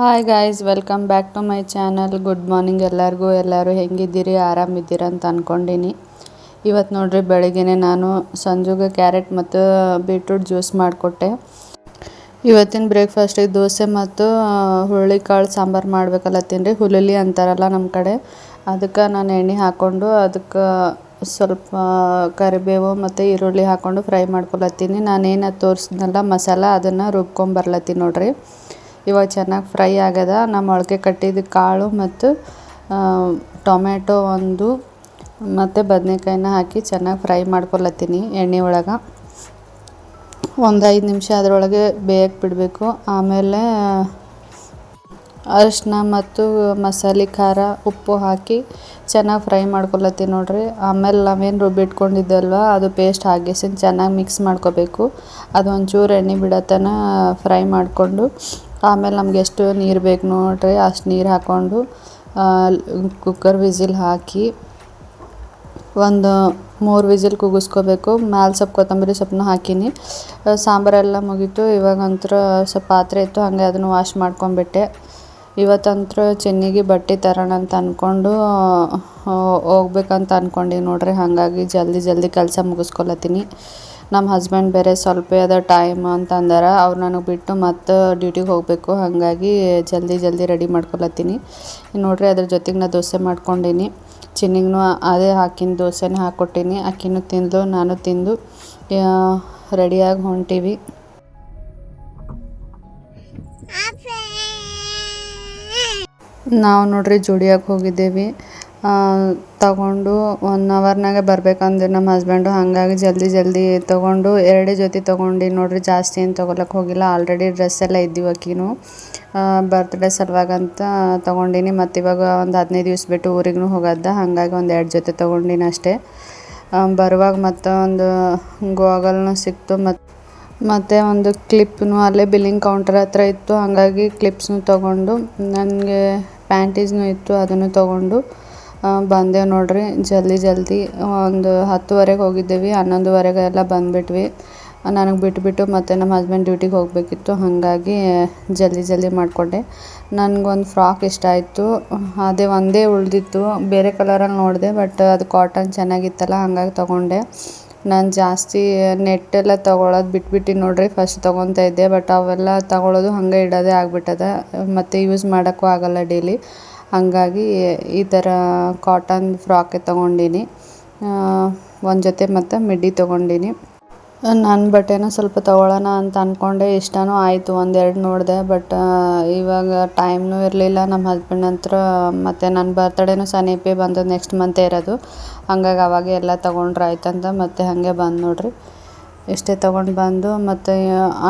Hi guys welcome back to my channel good morning ಎಲ್ಲರಿಗೂ. ಎಲ್ಲರೂ ಹೆಂಗಿದ್ದೀರಿ? ಆರಾಮಿದ್ದೀರ ಅಂತ ಅಂದ್ಕೊಂಡಿನಿ ಇವತ್ತು ನೋಡ್ರಿ ಬೆಳಗ್ಗೆ ನಾನು ಸಂಜೆಗೆ ಕ್ಯಾರೆಟ್ ಮತ್ತು ಬೀಟ್ರೂಟ್ ಜ್ಯೂಸ್ ಮಾಡಿಕೊಟ್ಟೆ. ಇವತ್ತಿನ ಬ್ರೇಕ್ಫಾಸ್ಟಿಗೆ ದೋಸೆ ಮತ್ತು ಹುರುಳಿಕಾಳು ಸಾಂಬಾರು ಮಾಡಬೇಕಲ್ಲ ತಿನ್ರಿ. ಹುಲುಲಿ ಅಂತಾರಲ್ಲ ನಮ್ಮ ಕಡೆ. ಅದಕ್ಕೆ ನಾನು ಎಣ್ಣೆ ಹಾಕ್ಕೊಂಡು ಅದಕ್ಕೆ ಸ್ವಲ್ಪ ಕರಿಬೇವು ಮತ್ತು ಈರುಳ್ಳಿ ಹಾಕ್ಕೊಂಡು ಫ್ರೈ ಮಾಡ್ಕೊಳತ್ತೀನಿ ನಾನೇನು ತೋರಿಸಿದ್ನಲ್ಲ ಮಸಾಲ, ಅದನ್ನು ರುಬ್ಕೊಂಬರ್ಲತ್ತೀನಿ ನೋಡ್ರಿ. ಇವಾಗ ಚೆನ್ನಾಗಿ ಫ್ರೈ ಆಗ್ಯದ. ನಾ ಮೊಳಕೆ ಕಟ್ಟಿದ ಕಾಳು ಮತ್ತು ಟೊಮ್ಯಾಟೊ ಒಂದು ಮತ್ತು ಬದನೆಕಾಯಿನ ಹಾಕಿ ಚೆನ್ನಾಗಿ ಫ್ರೈ ಮಾಡ್ಕೊಳತ್ತೀನಿ ಎಣ್ಣೆ ಒಳಗೆ. ಒಂದು ಐದು ನಿಮಿಷ ಅದರೊಳಗೆ ಬೇಯಕ್ಕೆ ಬಿಡಬೇಕು. ಆಮೇಲೆ, ಅರಿಶಿನ ಮತ್ತು ಮಸಾಲೆ, ಖಾರ, ಉಪ್ಪು ಹಾಕಿ ಚೆನ್ನಾಗಿ ಫ್ರೈ ಮಾಡ್ಕೊಳತ್ತೀನಿ ನೋಡಿರಿ. ಆಮೇಲೆ ನಾವೇನು ರುಬ್ಬಿಟ್ಕೊಂಡಿದ್ದಲ್ವ ಅದು ಪೇಸ್ಟ್ ಹಾಕಿಸಿನ್ ಚೆನ್ನಾಗಿ ಮಿಕ್ಸ್ ಮಾಡ್ಕೋಬೇಕು. ಅದು ಒಂಚೂರು ಎಣ್ಣೆ ಬಿಡತನ ಫ್ರೈ ಮಾಡಿಕೊಂಡು ಆಮೇಲೆ ನಮ್ಗೆ ಎಷ್ಟು ನೀರು ಬೇಕು ನೋಡ್ರಿ, ಅಷ್ಟು ನೀರು ಹಾಕ್ಕೊಂಡು ಕುಕ್ಕರ್ ವಿಸಿಲ್ ಹಾಕಿ ಒಂದು ಮೂರು ವಿಸಿಲ್ ಕೂಗಿಸ್ಕೋಬೇಕು. ಮ್ಯಾಲೆ ಸ್ವಲ್ಪ ಕೊತ್ತಂಬರಿ ಸೊಪ್ಪನ್ನ ಹಾಕೀನಿ. ಸಾಂಬಾರೆಲ್ಲ ಮುಗೀತು. ಇವಾಗಂತೂ ಸ್ವಲ್ಪ ಪಾತ್ರೆ ಇತ್ತು, ಹಾಗೆ ಅದನ್ನು ವಾಶ್ ಮಾಡ್ಕೊಂಬಿಟ್ಟೆ ಇವತ್ತಂತ್ರ ಚೆನ್ನಿಗೆ ಬಟ್ಟೆ ತರೋಣ ಅಂತ ಅಂದ್ಕೊಂಡು ಹೋಗ್ಬೇಕಂತ ಅಂದ್ಕೊಂಡಿ ನೋಡ್ರಿ. ಹಾಗಾಗಿ ಜಲ್ದಿ ಜಲ್ದಿ ಕೆಲಸ ಮುಗಿಸ್ಕೊಳತ್ತೀನಿ ನಮ್ಮ ಹಸ್ಬೆಂಡ್ ಬೇರೆ ಸ್ವಲ್ಪ ಅದ ಟೈಮ್ ಅಂತಂದಾರ, ಅವ್ರು ನನಗೆ ಬಿಟ್ಟು ಮತ್ತೆ ಡ್ಯೂಟಿಗೆ ಹೋಗಬೇಕು, ಹಾಗಾಗಿ ಜಲ್ದಿ ಜಲ್ದಿ ರೆಡಿ ಮಾಡ್ಕೊಳತ್ತೀನಿ ನೋಡ್ರಿ ಅದ್ರ ಜೊತೆಗೆ ನಾ ದೋಸೆ ಮಾಡ್ಕೊಂಡೀನಿ. ಚಿನ್ನಿಗೂ ಅದೇ ಹಾಕಿನ ದೋಸೆನೇ ಹಾಕ್ಕೊಟ್ಟೀನಿ ಅಕ್ಕಿನೂ ತಿಂದು ನಾನು ತಿಂದು ರೆಡಿಯಾಗಿ ಹೊಂಟೀವಿ. ನಾವು ನೋಡ್ರಿ ಜೋಡಿಯಾಗಿ ಹೋಗಿದ್ದೇವೆ. ತಗೊಂಡು ಒನ್ ಅವರ್ನಾಗೆ ಬರ್ಬೇಕಂದ್ರು ನಮ್ಮ ಹಸ್ಬೆಂಡು ಹಾಗಾಗಿ ಜಲ್ದಿ ಜಲ್ದಿ ತಗೊಂಡು ಎರಡೇ ಜೊತೆ ತಗೊಂಡು ನೋಡ್ರಿ, ಜಾಸ್ತಿ ಏನು ತಗೊಳಕ್ಕೆ ಹೋಗಿಲ್ಲ. ಆಲ್ರೆಡಿ ಡ್ರೆಸ್ ಎಲ್ಲ ಇದ್ದೀವಿ ಆಕಿನೂ ಬರ್ತ್ಡೇ ಸಲುವಾಗಂತ ತಗೊಂಡಿನಿ. ಮತ್ತು ಇವಾಗ ಒಂದು ಹದಿನೈದು ದಿವ್ಸ ಬಿಟ್ಟು ಊರಿಗೂ ಹೋಗದ್ದ. ಹಾಗಾಗಿ ಒಂದು ಎರಡು ಜೊತೆ ತಗೊಂಡಿನಿ ಅಷ್ಟೇ. ಬರುವಾಗ ಮತ್ತೆ ಒಂದು ಗೋಗಲ್ನು ಸಿಕ್ತು. ಮತ್ತು ಮತ್ತು ಒಂದು ಕ್ಲಿಪ್ನು ಅಲ್ಲೇ ಬಿಲ್ಲಿಂಗ್ ಕೌಂಟರ್ ಹತ್ರ ಇತ್ತು. ಹಾಗಾಗಿ ಕ್ಲಿಪ್ಸ್ನು ತಗೊಂಡು, ನನಗೆ ಪ್ಯಾಂಟೀಸ್ನು ಇತ್ತು, ಅದನ್ನು ತೊಗೊಂಡು ಬಂದೆವು ನೋಡ್ರಿ, ಜಲ್ದಿ ಜಲ್ದಿ. ಒಂದು ಹತ್ತುವರೆಗೆ ಹೋಗಿದ್ದೇವೆ, ಹನ್ನೊಂದುವರೆಗೆ ಎಲ್ಲ ಬಂದುಬಿಟ್ವಿ. ನನಗೆ ಬಿಟ್ಬಿಟ್ಟು ಮತ್ತು ನಮ್ಮ ಹಸ್ಬೆಂಡ್ ಡ್ಯೂಟಿಗೆ ಹೋಗಬೇಕಿತ್ತು, ಹಾಗಾಗಿ ಜಲ್ದಿ ಜಲ್ದಿ ಮಾಡಿಕೊಂಡೆ. ನನಗೊಂದು ಫ್ರಾಕ್ ಇಷ್ಟ ಆಯಿತು, ಅದೇ ಒಂದೇ ಉಳಿದಿತ್ತು, ಬೇರೆ ಕಲರಲ್ಲಿ ನೋಡಿದೆ ಬಟ್ ಅದು ಕಾಟನ್ ಚೆನ್ನಾಗಿತ್ತಲ್ಲ, ಹಾಗಾಗಿ ತೊಗೊಂಡೆ. ನಾನು ಜಾಸ್ತಿ ನೆಟ್ಟೆಲ್ಲ ತೊಗೊಳೋದು ಬಿಟ್ಬಿಟ್ಟು ನೋಡ್ರಿ ಫಸ್ಟ್ ತೊಗೊತಾ ಇದ್ದೆ ಬಟ್ ಅವೆಲ್ಲ ತೊಗೊಳೋದು ಹಾಗೆ ಇಡೋದೇ ಆಗ್ಬಿಟ್ಟದ, ಮತ್ತು ಯೂಸ್ ಮಾಡೋಕ್ಕೂ ಆಗೋಲ್ಲ ಡೈಲಿ ಹಾಗಾಗಿ ಈ ಥರ ಕಾಟನ್ ಫ್ರಾಕೆ ತೊಗೊಂಡೀನಿ. ಒಂದು ಜೊತೆ ಮತ್ತು ಮಿಡ್ಡಿ ತೊಗೊಂಡೀನಿ. ನನ್ನ ಬಟ್ಟೆನೂ ಸ್ವಲ್ಪ ತೊಗೊಳ್ಳೋಣ ಅಂತ ಅಂದ್ಕೊಂಡೆ ಇಷ್ಟನೂ ಆಯಿತು, ಒಂದೆರಡು ನೋಡಿದೆ. ಬಟ್ ಇವಾಗ ಟೈಮ್ನೂ ಇರಲಿಲ್ಲ. ನಮ್ಮ ಹಸ್ಬೆಂಡ್ ಹತ್ರ ಮತ್ತು ನನ್ನ ಬರ್ತಡೇನೂ ಸಮೀಪೆ ಬಂದು ನೆಕ್ಸ್ಟ್ ಮಂತೇ ಇರೋದು. ಹಂಗಾಗಿ ಅವಾಗೆ ಎಲ್ಲ ತೊಗೊಂಡ್ರೆ ಆಯ್ತಂತ ಮತ್ತು ಹಾಗೆ ಬಂದು ನೋಡ್ರಿ. ಇಷ್ಟೇ ತೊಗೊಂಡು ಬಂದು ಮತ್ತು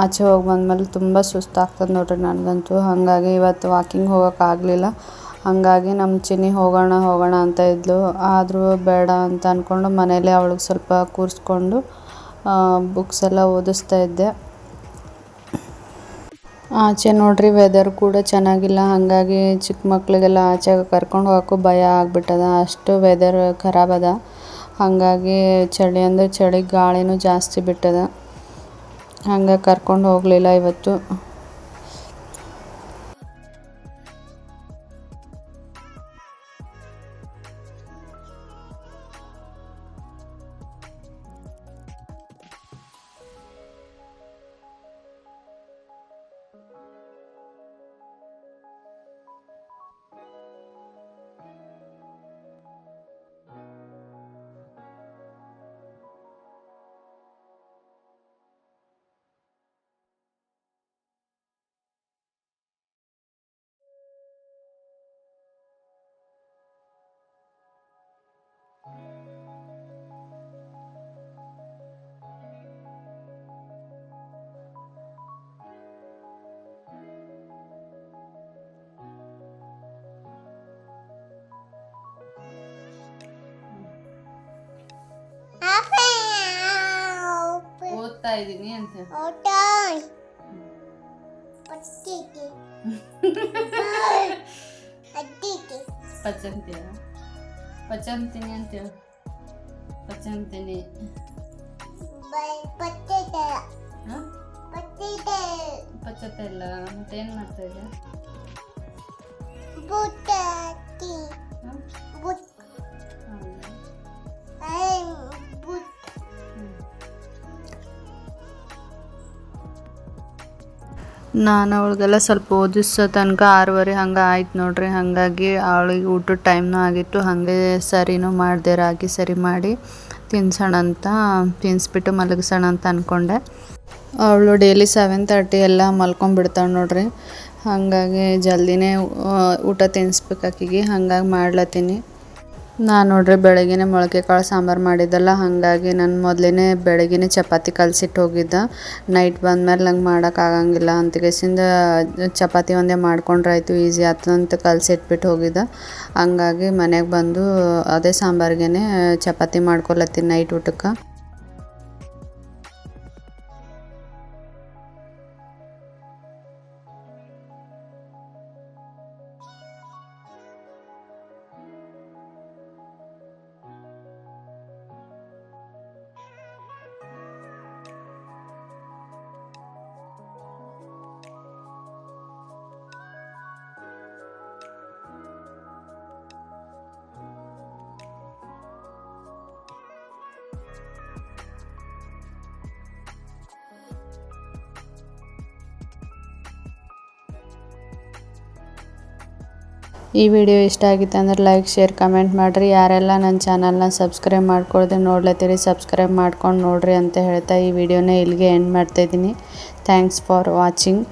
ಆಚೆ ಹೋಗಿ ಬಂದಮೇಲೆ ತುಂಬ ಸುಸ್ತಾಗ್ತದೆ ನೋಡ್ರಿ ನನಗಂತೂ ಹಾಗಾಗಿ ಇವತ್ತು ವಾಕಿಂಗ್ ಹೋಗೋಕ್ಕಾಗಲಿಲ್ಲ ಹಾಗಾಗಿ ನಮ್ಮ ಚಿನ್ನಿ ಹೋಗೋಣ ಹೋಗೋಣ ಅಂತ ಇದ್ಲು. ಆದರೂ ಬೇಡ ಅಂತ ಅಂದ್ಕೊಂಡು ಮನೇಲಿ ಅವಳಿಗೆ ಸ್ವಲ್ಪ ಕೂರಿಸ್ಕೊಂಡು ಬುಕ್ಸ್ ಎಲ್ಲ ಓದಿಸ್ತಾ ಇದ್ದೆ. ಆಚೆ ನೋಡ್ರಿ ವೆದರ್ ಕೂಡ ಚೆನ್ನಾಗಿಲ್ಲ. ಹಾಗಾಗಿ ಚಿಕ್ಕ ಮಕ್ಕಳಿಗೆಲ್ಲ ಆಚೆ ಕರ್ಕೊಂಡು ಹೋಗೋಕ್ಕೂ ಭಯ ಆಗ್ಬಿಟ್ಟದ. ಅಷ್ಟು ವೆದರ್ ಖರಾಬ್ ಅದ. ಹಾಗಾಗಿ ಚಳಿ ಅಂದರೆ ಚಳಿ, ಗಾಳಿನೂ ಜಾಸ್ತಿ ಬಿಟ್ಟದ. ಹಂಗೆ ಕರ್ಕೊಂಡು ಹೋಗಲಿಲ್ಲ ಇವತ್ತು. ಓದ್ತಾ ಇದ್ದೀನಿ ಅಂತ ಪಚಂತಿಯ ಪಚಂತೀನಿ ಅಂತೇಳಿ ಪಚಂತೀನಿ ಹಾಂ ಪಚ್ಚತ್ತ ಇಲ್ಲ ಮತ್ತೆ ಏನು ಮಾಡ್ತಾ ಇದ್ದೆ ನಾನು ಅವಳಿಗೆಲ್ಲ ಸ್ವಲ್ಪ ಓದಿಸೋ ತನಕ ಆರೂವರೆ ಹಂಗೆ ಆಯ್ತು ನೋಡ್ರಿ. ಹಾಗಾಗಿ ಅವಳಿಗೆ ಊಟದ ಟೈಮ್ನೂ ಆಗಿತ್ತು. ಹಾಗೆ ಸರಿನೂ ಮಾಡಿದೆ, ರಾಗಿ ಸರಿ ಮಾಡಿ ತಿನ್ಸೋಣ ಅಂತ ತಿನ್ನಿಸ್ಬಿಟ್ಟು ಮಲಗಿಸೋಣ ಅಂತ ಅಂದ್ಕೊಂಡೆ ಅವಳು ಡೈಲಿ ಸೆವೆನ್ ತರ್ಟಿ ಎಲ್ಲ ಮಲ್ಕೊಂಡ್ಬಿಡ್ತಾಳೆ ನೋಡ್ರಿ. ಹಾಗಾಗಿ ಜಲ್ದಿನೇ ಊಟ ತಿನ್ಸ್ಬೇಕಾಕಿಗೆ ಹಾಗಾಗಿ ಮಾಡ್ಲತ್ತೀನಿ. ನಾನು ನೋಡ್ರಿ ಬೆಳಗ್ಗೆನೆ ಮೊಳಕೆ ಕಾಳು ಸಾಂಬಾರು ಮಾಡಿದ್ದಲ್ಲ, ಹಾಗಾಗಿ ನಾನು ಮೊದಲೇ ಬೆಳಗ್ಗೆನೆ ಚಪಾತಿ ಕಲಸಿಟ್ಟು ಹೋಗಿದ್ದೆ. ನೈಟ್ ಬಂದಮೇಲೆ ನಂಗೆ ಮಾಡೋಕ್ಕಾಗಂಗಿಲ್ಲ ಅಂತಗೆಸಿಂದ ಚಪಾತಿ ಒಂದೇ ಮಾಡ್ಕೊಂಡ್ರೆ ಆಯಿತು ಈಸಿ ಅಂತ ಕಲಸಿಟ್ಬಿಟ್ಟು ಹೋಗಿದ್ದೆ. ಹಂಗಾಗಿ ಮನೆಗೆ ಬಂದು ಅದೇ ಸಾಂಬಾರ್ಗೆ ಚಪಾತಿ ಮಾಡ್ಕೊಲತ್ತೀನಿ ನೈಟ್ ಊಟಕ್ಕೆ. ಈ ವಿಡಿಯೋ ಇಷ್ಟ ಆಗಿತ್ತು ಅಂದ್ರೆ ಲೈಕ್ ಶೇರ್ ಕಮೆಂಟ್ ಮಾಡಿರಿ. ಯಾರೆಲ್ಲ ನನ್ನ ಚಾನಲ್ನ ಸಬ್ಸ್ಕ್ರೈಬ್ ಮಾಡ್ಕೊಳ್ದೆ ನೋಡ್ಲತ್ತೀರಿ ಸಬ್ಸ್ಕ್ರೈಬ್ ಮಾಡ್ಕೊಂಡು ನೋಡ್ರಿ ಅಂತ ಹೇಳ್ತಾ ಈ ವಿಡಿಯೋನ ಇಲ್ಲಿಗೆ ಎಂಡ್ ಮಾಡ್ತಾಯಿದ್ದೀನಿ ಥ್ಯಾಂಕ್ಸ್ ಫಾರ್ ವಾಚಿಂಗ್